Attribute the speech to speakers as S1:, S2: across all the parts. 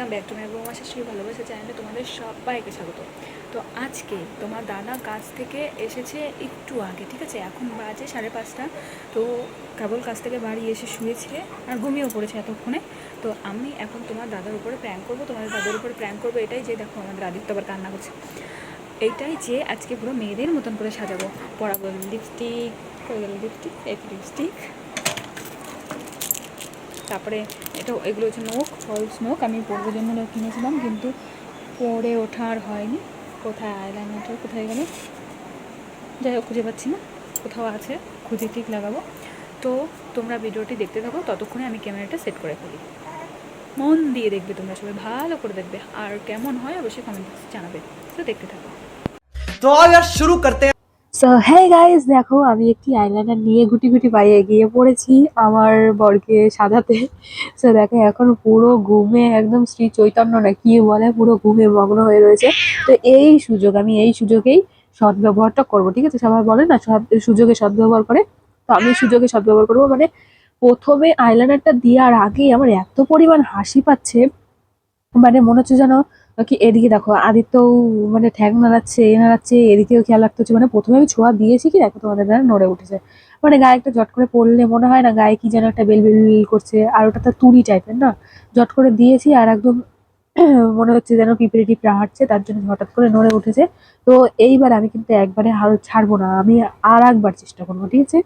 S1: Welcome back to my বৌমা শাশুড়ি ভালোবাসা চ্যানেলে তোমাদের সবাইকে স্বাগত। তো আজকে তোমার দাদা কাজ থেকে এসেছে একটু আগে, ঠিক আছে? এখন বাজে সাড়ে পাঁচটা। তো কেবল কাজ থেকে বাড়ি এসে শুয়েছে আর ঘুমিয়েও পড়েছে এতক্ষণে। তো আমি এখন তোমার দাদার উপরে প্র্যাঙ্ক করব, তোমাদের দাদার উপরে প্র্যাঙ্ক করব। এটাই যে দেখো আমাদের আদিত্য আবার কান্না করছে। এইটাই যে আজকে পুরো মেয়েদের মতন করে সাজাবো। পরাবো লিপস্টিক লিপস্টিক এক লিপস্টিক তারপরে এটা, এগুলো হচ্ছে নোক ফলস নোক আমি পরবো জন্য কিনেছিলাম, কিন্তু পরে ওঠার হয়নি। কোথায় আইলাইনারটা কোথায় গেল? যাই হোক, খুঁজে পাচ্ছি না। কোথাও আছে, খুঁজে ঠিক লাগাবো। তো তোমরা ভিডিওটি দেখতে থাকো, ততক্ষণে আমি ক্যামেরাটা সেট করে ফেলি। মন দিয়ে দেখবে তোমরা, সবাই ভালো করে দেখবে। আর কেমন হয়, অবশ্যই কমেন্ট জানাবে। তো দেখতে থাকো।
S2: তো আর শুরু করতে
S3: সো হ্যাঁ গাইস দেখো, আমি একটি আইলাইনার নিয়ে গুটি গুটি পায়ে এগিয়ে পড়েছি আমার বরকে সাজাতে। সো দেখো, এখন পুরো ঘুমে একদম শ্রী চৈতন্য না, কি বলে, পুরো ঘুমে মগ্ন হয়ে রয়েছে। তো এই সুযোগ, আমি এই সুযোগেই সদ্ব্যবহারটা করব, ঠিক আছে? সবাই বলে না সুযোগে সদ্ব্যবহার করে? তো আমি সুযোগে সদ্ব্যবহার করব মানে প্রথমে আইলাইনারটা দেওয়ার আগেই আমার এত পরিমাণ হাসি পাচ্ছে মানে মনে হচ্ছে যেন কি এদিকে দেখো আদিত্য মানে ঠ্যাং নাড়াচ্ছে, এ নাড়াচ্ছে, এদিকেও খেয়াল রাখতে হচ্ছে। মানে প্রথমে আমি ছোঁয়া দিয়েছি কি, দেখো তোমাদের দ্বারা নড়ে উঠেছে। মানে গায়ে একটা জট করে পড়লে মনে হয় না গায়ে কি যেন একটা বেল বেল করছে। আর ওটা তো তুড়ি টাইপের না? জট করে দিয়েছি আর একদম মনে হচ্ছে যেন পিঁপড়ে টিপড়ে হাঁটছে, তার জন্য হঠাৎ করে নড়ে উঠেছে। তো এইবার আমি কিন্তু একবারে হাল ছাড়বো না। আমি আর একবার চেষ্টা করব, ঠিক আছে?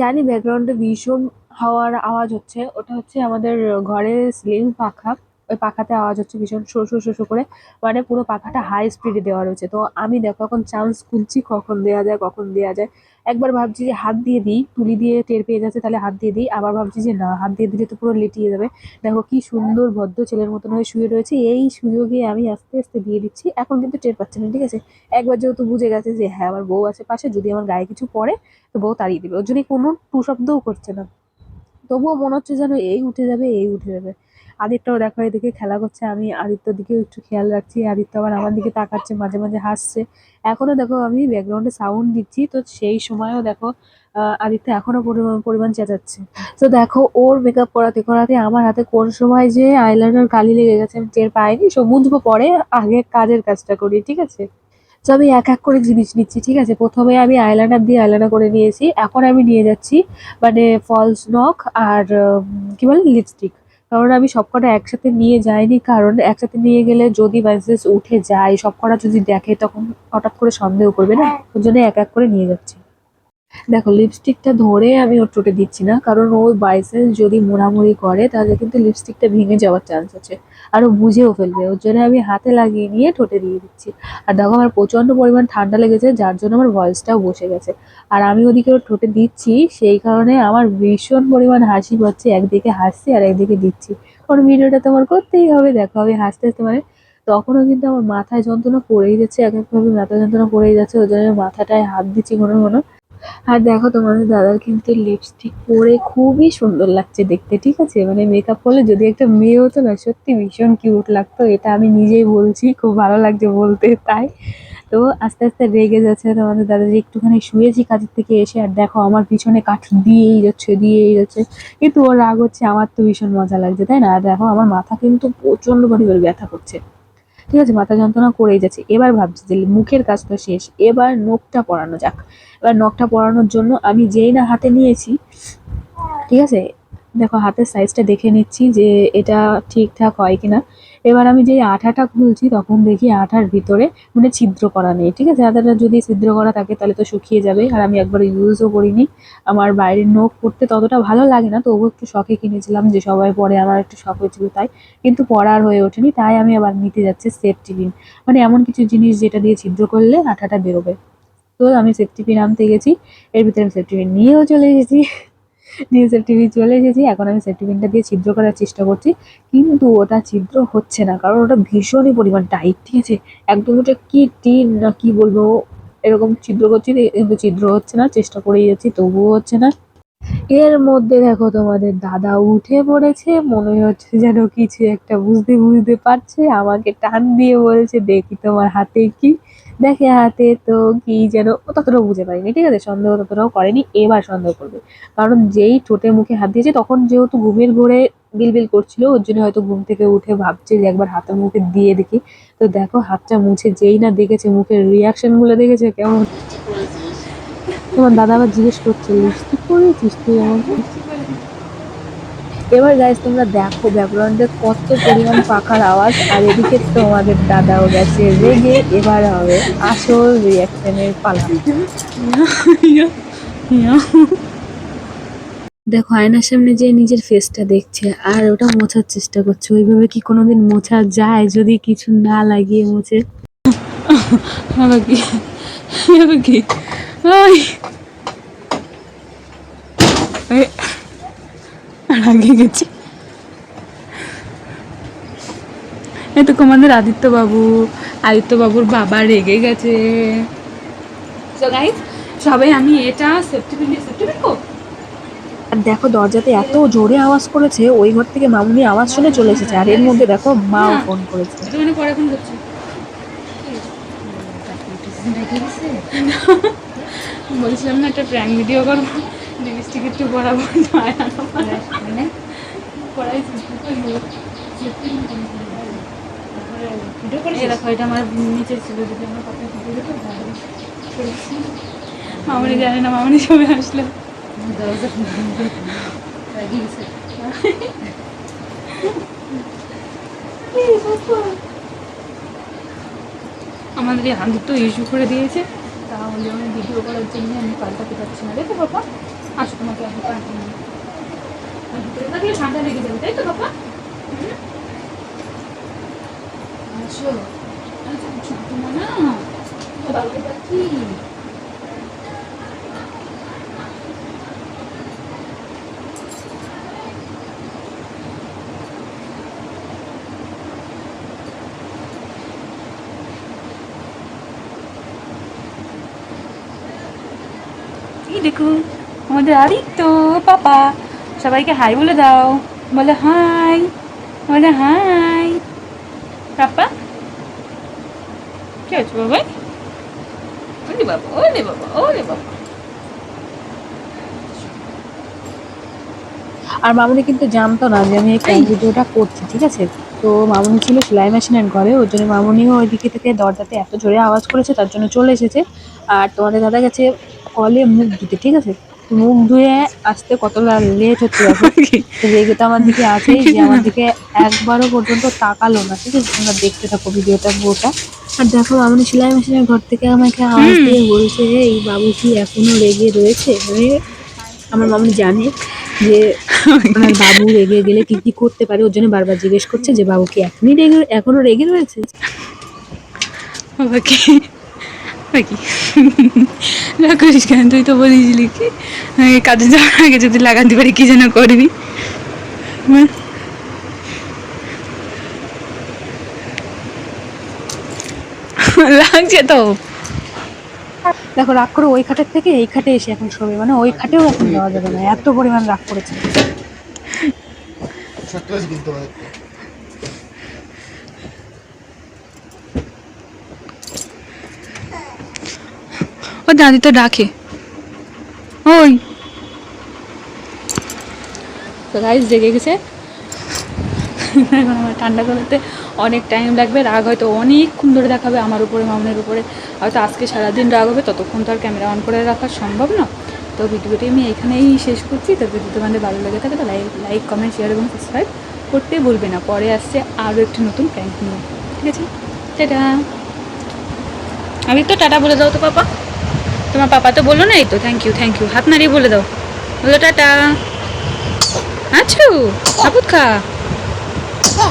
S3: জানি ব্যাকগ্রাউন্ডে ভীষণ হাওয়ার আওয়াজ হচ্ছে। ওটা হচ্ছে আমাদের ঘরের সিলিং পাখা। ওই পাখাতে আওয়াজ হচ্ছে ভীষণ শো শো শো শো করে। মানে পুরো পাখাটা হাই স্পিডে দেওয়া রয়েছে। তো আমি দেখো এখন চান্স খুঁজছি কখন দেওয়া যায়, কখন দেওয়া যায়। একবার ভাবছি যে হাত দিয়ে দিই, তুলি দিয়ে টের পেয়ে যাচ্ছে, তাহলে হাত দিয়ে দিই। আবার ভাবছি যে না, হাত দিয়ে দিলে তো পুরো লেটিয়ে যাবে। দেখো কি সুন্দর ভদ্র ছেলের মতন হয়ে শুয়ে রয়েছে। এই সুযোগে আমি আস্তে আস্তে দিয়ে দিচ্ছি। এখন কিন্তু টের পাচ্ছে না, ঠিক আছে? একবার যেহেতু বুঝে গেছে যে হ্যাঁ আমার বউ আছে পাশে, যদি আমার গায়ে কিছু পড়ে, তো বউ তাড়িয়ে দিবে। ওর জন্য কোনো টু শব্দও করছে না। তবুও মনে হচ্ছে যেন এই উঠে যাবে, এই উঠে যাবে। আদিত্যও দেখো, এদিকে খেলা করছে, আমি আদিত্যর দিকেও একটু খেয়াল রাখছি, আদিত্য আবার আমার দিকে তাকাচ্ছে, মাঝে মাঝে হাসছে। এখনও দেখো আমি ব্যাকগ্রাউন্ডে সাউন্ড দিচ্ছি, তো সেই সময়ও দেখো আদিত্য এখনও পরিমাণ পরিমাণ চেঁচাচ্ছে। তো দেখো, ওর মেকআপ করাতে করাতে আমার হাতে কোন সময় যে আইলাইনার কালি লেগে গেছে আমি টের পাইনি সব বুঝব পরে আগে কাজের কাজটা করি, ঠিক আছে? তো আমি এক এক করে জিনিস নিচ্ছি, ঠিক আছে? প্রথমে আমি আইলাইনার দিয়ে আইলাইনার করে নিয়েছি, এখন আমি নিয়ে যাচ্ছি মানে ফলস নখ আর কি বলে লিপস্টিক কারণ আমি সবকটা একসাথে নিয়ে যাইনি কারণ একসাথে নিয়ে গেলে যদি বাইসেস উঠে যায় সবকটা যদি দেখে তখন হঠাৎ করে সন্দেহ করবে না? ওর জন্য এক এক করে নিয়ে যাচ্ছি। দেখো লিপস্টিকটা ধরে আমি ওর চোটে দিচ্ছি না কারণ ও বাইসেন্স যদি মোড়ামুড়ি করে তাহলে কিন্তু লিপস্টিকটা ভেঙে যাওয়ার চান্স আছে। আর ও বুঝেও ফেলবে। ওর জন্য আমি হাতে লাগিয়ে নিয়ে ঠোঁটে দিয়ে দিচ্ছি। আর দেখো আমার প্রচণ্ড পরিমাণ ঠান্ডা লেগেছে, যার জন্য আমার ভয়েসটাও বসে গেছে। আর আমি ওদিকে ওর ঠোঁটে দিচ্ছি, সেই কারণে আমার ভীষণ পরিমাণ হাসি পাচ্ছে, একদিকে হাসছি আর একদিকে দিচ্ছি। কারণ ভিডিওটা তোমার করতেই হবে, দেখো আমি হাসতে হাসতে মানে তখনও কিন্তু আমার মাথায় যন্ত্রণা পড়েই যাচ্ছে, এক একভাবে মাথা যন্ত্রণা পড়েই যাচ্ছে ওই জন্য মাথাটায় হাত দিচ্ছি ঘন ঘন। আর দেখো তোমাদের দাদার কিন্তু লিপস্টিক পরে খুবই সুন্দর লাগছে দেখতে, ঠিক আছে? মানে মেকআপ করলে যদি একটা মেয়ে হতো না, সত্যি ভীষণ কিউট লাগতো, এটা আমি নিজেই বলছি, খুব ভালো লাগছে বলতে, তাই? তো আস্তে আস্তে রেগে যাচ্ছে তোমাদের দাদা যে একটুখানি শুয়েছি কাজের থেকে এসে, আর দেখো আমার পিছনে কাঠ দিয়েই যাচ্ছে দিয়েই যাচ্ছে। কিন্তু ওর রাগ হচ্ছে, আমার তো ভীষণ মজা লাগছে, তাই না? আর দেখো আমার মাথা কিন্তু প্রচণ্ড পরিমাণে ব্যথা করছে। ঠিক আছে, মাথা যন্ত্রণা করেই যাচ্ছে। এবার ভাবছি যে মুখের কাজ তো শেষ, এবার নোখটা পরানো যাক। এবার নখটা পরানোর জন্য আমি যেই না হাতে নিয়েছি, ঠিক আছে? দেখো হাতের সাইজটা দেখে নিচ্ছি যে এটা ঠিকঠাক হয় কিনা। এবার আমি যেই আঠাটা খুলছি তখন দেখি আঠার ভিতরে মানে ছিদ্র করা নেই, ঠিক আছে? আঠাটা যদি ছিদ্র করা থাকে তাহলে তো শুকিয়ে যাবে। আর আমি একবার ইউজও করিনি। আমার বাইরের নখ পড়তে ততটা ভালো লাগে না, তবুও একটু শখে কিনেছিলাম যে সবাই পরে আমার একটু শখ হয়েছিল তাই। কিন্তু পড়ার হয়ে ওঠেনি, তাই আমি আবার নিতে যাচ্ছি সেফটি পিন মানে এমন কিছু জিনিস যেটা দিয়ে ছিদ্র করলে আঠাটা বেরোবে। তো আমি সেফটি পিন আনতে গেছি। এর ভিতরে আমি সেফটি পিন নিয়েও চলে এসেছি। নিয়ে সেফটি পিন চলে এসেছি। এখন আমি সেফটি পিনটা দিয়ে ছিদ্র করার চেষ্টা করছি। কিন্তু ওটা ছিদ্র হচ্ছে না, কারণ ওটা ভীষণই পরিমাণ টাইট ঠিক আছে? একদম ওটা কি টিন না কি বলব, এরকম ছিদ্র করছি, কিন্তু ছিদ্র হচ্ছে না, চেষ্টা করেই যাচ্ছি, তবুও হচ্ছে না। এর মধ্যে দেখো তোমাদের দাদা উঠে পড়েছে, মনে হচ্ছে যেন কিছু একটা বুঝতে বুঝতে পারছে, আমাকে টান দিয়ে বলছে, দেখি তোমার হাতে কি দেখে হাতে তো কি যেন ততটাও বুঝে পারিনি। ঠিক আছে, সন্দেহ ততটাও করেনি, এবার সন্দেহ করবে। কারণ যেই ঠোঁটে মুখে হাত দিয়েছে, তখন যেহেতু ঘুমের ঘোরে বিলবিল করছিল, ওর জন্য হয়তো ঘুম থেকে উঠে ভাবছে যে একবার হাতের মুখে দিয়ে দেখি। তো দেখো, হাতটা মুছে যেই না দেখেছে, মুখের রিয়াকশনগুলো দেখেছে, কেমন? তোমার দাদা আবার জিজ্ঞেস করছে লিপস্টিক পরেছিস তুই আমাকে? এবার গাইজ তোমরা দেখো ব্যাকগ্রাউন্ডে কত পরিমাণ পাখার আওয়াজ, আর এদিকে তোমাদের দাদাও গেছে রেগে, এবার হবে আসল রিয়াকশনের পালা। দেখো, আয়নার সামনে যে নিজের ফেসটা দেখছে, আর ওটা মোছার চেষ্টা করছে। ওইভাবে কি কোনোদিন মোছা যায় যদি কিছু না লাগিয়ে মোছে?
S1: কি? আর আগে গেছি। এই তো তোমাদের আদিত্য বাবু আদিত্য বাবুর বাবা রেগে গেছে। সবাই আমি এটা
S3: আর দেখো দরজাতে এত জোরে আওয়াজ করেছে ওই ঘর থেকে মামুনি আওয়াজ শুনে চলে এসেছে। আর এর মধ্যে দেখো মাও ফোন করেছে।
S1: মানে পরে এখন করছি। বলছিলাম না একটা প্র্যাঙ্ক ভিডিও করব। লিপস্টিক একটু পরাবো নয় মানে? এই দেখো এটা আমার নিচে ছিল যদি আমার কথা ভিডিও দেখো মামনি জানে না মামনি সবে আসলো। আমাদের এই আদিত্য ইস্যু করে দিয়েছে। তাহলে আমি ভিডিও করার জন্য আমি পাল্টাতে পারছি না দেখো বাবা আসো তোমাকে আমি পাল্টে নিই ভিতরে থাকলে ঠান্ডা লেগে যাবে, তাই তো বাবা? আসো। আচ্ছা পাখি দেখুন। আমাদের আদিত্য পাপা সবাইকে হাই বলে দাও। বলে হাই বলে হাই পাপা কি হচ্ছে ওরে বাবা ওরে বাবা ওরে বাবা।
S3: আর মামুনি কিন্তু জানতো না যে আমি এই ভিডিওটা করছি ঠিক আছে? তো মামুনি ছিল সেলাই মেশিনের ঘরে ওর জন্য মামুনিও ওইদিকে থেকে দরজাতে এত জোরে আওয়াজ করেছে তার জন্য চলে এসেছে। আর তোমাদের দাদা গেছে কলে মুখ ধুতে ঠিক আছে? মুখ ধুয়ে আসতে কত লেট হচ্ছে রেগে তো আমার দিকে আছেই যে আমার দিকে একবারও পর্যন্ত তাকালো না ঠিক আছে? তোমরা দেখতে থাকো ভিডিওটা পুরোটা আর দেখো মামুনি সেলাই মেশিনের ঘর থেকে আমাকে আওয়াজ দিয়ে বলছে এই বাবু কি এখনও রেগে রয়েছে? মানে আমার মামুনি জানে যে আমার বাবু রেগে গেলে কি কি করতে পারে? ওর জন্য বারবার জিজ্ঞেস করছে যে বাবু কি এখনই রেগে এখনও রেগে রয়েছে?
S1: বাবা কি বাবা কি না করিস কেন তুই তো বলেছিলি কি? এই কাজে যাওয়ার আগে যদি লাগাতে পারি কি যেন করবি? লাগছে তো।
S3: দেখো রাগ করে ওই খাটের থেকে এই খাটে এসে এখন শোবে। মানে ওই খাটেও এখন যাওয়া যাবে না এত পরিমাণ রাগ করেছে
S2: সত্যি আছে কিন্তু আমাদের
S1: ও দাদি তো ডাকে। ওই। তো গাইজ জেগে গেছে। আমার ঠান্ডা করতে অনেক টাইম লাগবে, রাগ হয়তো অনেকক্ষণ ধরে দেখাবে আমার উপরে, মামনের উপরে। হয়তো আজকে সারাদিন রাগ হবে, ততক্ষণ তো আর ক্যামেরা অন করে রাখা সম্ভব না। তো ভিডিওটি আমি এখানেই শেষ করছি। তো যদি তোমাদের ভালো লেগে থাকে, তো লাইক লাইক কমেন্ট শেয়ার এবং সাবস্ক্রাইব করতে ভুলবে না। পরে আসছে আরও একটি নতুন প্র্যাঙ্ক নিয়ে। ঠিক আছে? টাটা। আমি তো টাটা বলে দাও তো, পাপা। তোমার পাপা তো বলল না এই তো? থ্যাংক ইউ থ্যাংক ইউ হাত নাড়িয়ে বলে দাও। বলো টাটা। আছো আপদ খা।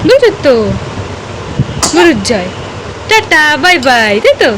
S1: বুঝলি তো। গরুর টাটা, বাই বাই, তাই তো?